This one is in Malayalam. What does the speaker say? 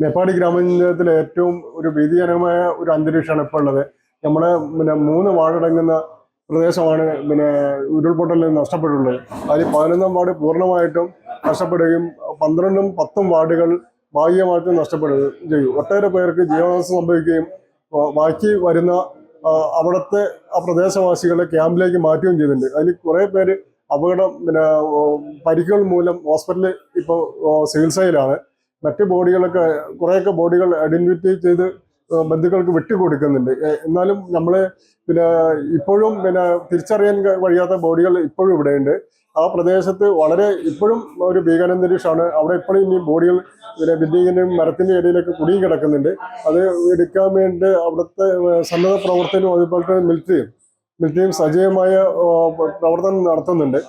മേപ്പാടി ഗ്രാമപഞ്ചായത്തിലെ ഏറ്റവും ഒരു ഭീതിജനകമായ ഒരു അന്തരീക്ഷമാണ് ഇപ്പോൾ ഉള്ളത്. നമ്മുടെ പിന്നെ മൂന്ന് വാർഡടങ്ങുന്ന പ്രദേശമാണ് പിന്നെ ഉരുൾപൊട്ടലിൽ നഷ്ടപ്പെട്ടുള്ളത് അതിൽ പതിനൊന്നാം വാർഡ് പൂർണമായിട്ടും നഷ്ടപ്പെടുകയും പന്ത്രണ്ടും പത്തും വാർഡുകൾ ഭാഗികമായിട്ടും നഷ്ടപ്പെടുകയും ചെയ്യും ഒട്ടേറെ പേർക്ക് ജീവനാശം സംഭവിക്കുകയും ബാക്കി വരുന്ന അവിടുത്തെ ആ പ്രദേശവാസികളെ ക്യാമ്പിലേക്ക് മാറ്റുകയും ചെയ്തിട്ടുണ്ട്. അതിൽ കുറേ പേര് അപകടം പിന്നെ പരിക്കുകൾ മൂലം ഹോസ്പിറ്റലിൽ ഇപ്പോൾ ചികിത്സയിലാണ്. മറ്റ് ബോഡികളൊക്കെ കുറേയൊക്കെ ബോഡികൾ ഐഡന്റിഫൈ ചെയ്ത് ബന്ധുക്കൾക്ക് വിട്ടുകൊടുക്കുന്നുണ്ട്. എന്നാലും നമ്മൾ പിന്നെ ഇപ്പോഴും പിന്നെ തിരിച്ചറിയാൻ കഴിയാത്ത ബോഡികൾ ഇപ്പോഴും ഇവിടെയുണ്ട്. ആ പ്രദേശത്ത് വളരെ ഇപ്പോഴും ഒരു ഭീകരാന്തരീക്ഷമാണ്. അവിടെ ഇപ്പോഴും ഇനി ബോഡികൾ പിന്നെ ബിൽഡിങ്ങിന്റെയും മരത്തിന്റെ ഇടയിലൊക്കെ കുടുങ്ങി കിടക്കുന്നുണ്ട്. അത് എടുക്കാൻ വേണ്ടി അവിടുത്തെ സന്നദ്ധ പ്രവർത്തനവും അതുപോലെ തന്നെ മിലിറ്ററിയും മിലിറ്ററിയും സജീവമായ പ്രവർത്തനം നടത്തുന്നുണ്ട്.